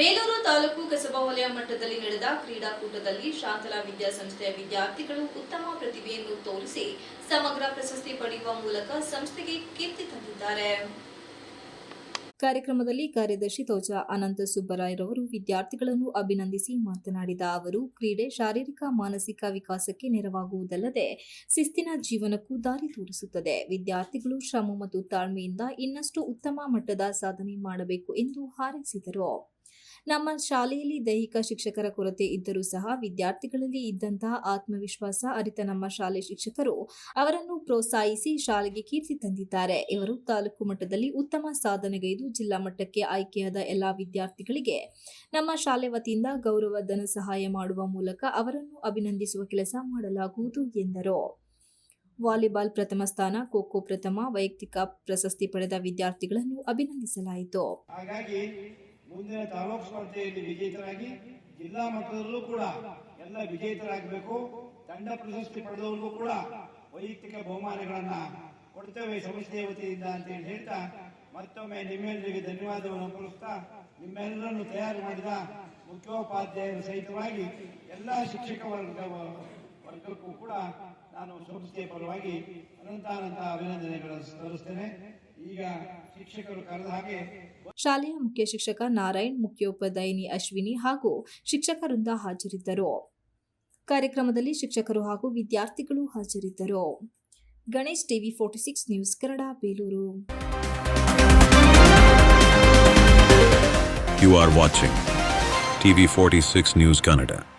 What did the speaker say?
ಬೇಲೂರು ತಾಲೂಕು ಕಸಬಾ ವಲಯ ಮಟ್ಟದಲ್ಲಿ ನಡೆದ ಕ್ರೀಡಾಕೂಟದಲ್ಲಿ ಶಾಂತಲಾ ವಿದ್ಯಾಸಂಸ್ಥೆಯ ವಿದ್ಯಾರ್ಥಿಗಳು ಉತ್ತಮ ಪ್ರತಿಭೆಯನ್ನು ತೋರಿಸಿ ಸಮಗ್ರ ಪ್ರಶಸ್ತಿ ಪಡೆಯುವ ಮೂಲಕ ಸಂಸ್ಥೆಗೆ ಕೀರ್ತಿ ತಂದಿದ್ದಾರೆ. ಕಾರ್ಯಕ್ರಮದಲ್ಲಿ ಕಾರ್ಯದರ್ಶಿ ತೋಜಾ ಅನಂತ ಸುಬ್ಬರಾಯರವರು ವಿದ್ಯಾರ್ಥಿಗಳನ್ನು ಅಭಿನಂದಿಸಿ ಮಾತನಾಡಿದ ಅವರು, ಕ್ರೀಡೆ ಶಾರೀರಿಕ, ಮಾನಸಿಕ ವಿಕಾಸಕ್ಕೆ ನೆರವಾಗುವುದಲ್ಲದೆ ಶಿಸ್ತಿನ ಜೀವನಕ್ಕೂ ದಾರಿ ತೋರಿಸುತ್ತದೆ. ವಿದ್ಯಾರ್ಥಿಗಳು ಶ್ರಮ ಮತ್ತು ತಾಳ್ಮೆಯಿಂದ ಇನ್ನಷ್ಟು ಉತ್ತಮ ಮಟ್ಟದ ಸಾಧನೆ ಮಾಡಬೇಕು ಎಂದು ಹಾರೈಸಿದರು. ನಮ್ಮ ಶಾಲೆಯಲ್ಲಿ ದೈಹಿಕ ಶಿಕ್ಷಕರ ಕೊರತೆ ಇದ್ದರೂ ಸಹ ವಿದ್ಯಾರ್ಥಿಗಳಲ್ಲಿ ಇದ್ದಂತಹ ಆತ್ಮವಿಶ್ವಾಸ ಅರಿತ ನಮ್ಮ ಶಾಲೆ ಶಿಕ್ಷಕರು ಅವರನ್ನು ಪ್ರೋತ್ಸಾಹಿಸಿ ಶಾಲೆಗೆ ಕೀರ್ತಿ ತಂದಿದ್ದಾರೆ. ಇವರು ತಾಲೂಕು ಮಟ್ಟದಲ್ಲಿ ಉತ್ತಮ ಸಾಧನೆಗೈದು ಜಿಲ್ಲಾ ಮಟ್ಟಕ್ಕೆ ಆಯ್ಕೆಯಾದ ಎಲ್ಲಾ ವಿದ್ಯಾರ್ಥಿಗಳಿಗೆ ನಮ್ಮ ಶಾಲೆ ವತಿಯಿಂದ ಗೌರವ, ಧನ ಸಹಾಯ ಮಾಡುವ ಮೂಲಕ ಅವರನ್ನು ಅಭಿನಂದಿಸುವ ಕೆಲಸ ಮಾಡಲಾಗುವುದು ಎಂದರು. ವಾಲಿಬಾಲ್ ಪ್ರಥಮ ಸ್ಥಾನ ಖೋ ಖೋ ಪ್ರಥಮ, ವೈಯಕ್ತಿಕ ಪ್ರಶಸ್ತಿ ಪಡೆದ ವಿದ್ಯಾರ್ಥಿಗಳನ್ನು ಅಭಿನಂದಿಸಲಾಯಿತು. ಮುಂದಿನ ತಾಲೂಕು ಸ್ಪರ್ಧೆಯಲ್ಲಿ ವಿಜೇತರಾಗಿ ಜಿಲ್ಲಾ ಮಟ್ಟದಲ್ಲೂ ಕೂಡ ಎಲ್ಲ ವಿಜೇತರಾಗಬೇಕು ತಂಡ ಪ್ರಶಸ್ತಿ ಪಡೆದವರಿಗೂ ಕೂಡ ವೈಯಕ್ತಿಕ ಬಹುಮಾನಗಳನ್ನ ಕೊಡ್ತೇವೆ ಸಂಸ್ಥೆಯ ವತಿಯಿಂದ ಅಂತ ಹೇಳಿ ಹೇಳ್ತಾ, ಮತ್ತೊಮ್ಮೆ ನಿಮ್ಮೆಲ್ಲರಿಗೆ ಧನ್ಯವಾದವನ್ನು ಅರ್ಪಿಸ್ತಾ ನಿಮ್ಮೆಲ್ಲರನ್ನು ತಯಾರು ಮಾಡಿದ ಮುಖ್ಯೋಪಾಧ್ಯಾಯರ ಸಹಿತವಾಗಿ ಎಲ್ಲ ಶಿಕ್ಷಕ ವರ್ಗ ವರ್ಗಕ್ಕೂ ಕೂಡ ನಾನು ಸಂಸ್ಥೆಯ ಪರವಾಗಿ ಅನಂತಾನಂತ ಅಭಿನಂದನೆಗಳನ್ನು ಸಲ್ಲಿಸ್ತೇನೆ. ಈಗ ಶಿಕ್ಷಕರು ಕರೆದ ಹಾಗೆ ಶಾಲೆಯ ಮುಖ್ಯ ಶಿಕ್ಷಕ ನಾರಾಯಣ್ ಮುಖ್ಯೋಪಾಧ್ಯಾಯಿನಿ ಅಶ್ವಿನಿ ಹಾಗೂ ಶಿಕ್ಷಕರಿಂದ ಹಾಜರಿದ್ದರು. ಕಾರ್ಯಕ್ರಮದಲ್ಲಿ ಶಿಕ್ಷಕರು ಹಾಗೂ ವಿದ್ಯಾರ್ಥಿಗಳು ಹಾಜರಿದ್ದರು. Ganesh TV forty six news Kannada Belur. You are watching TV46 News Kannada.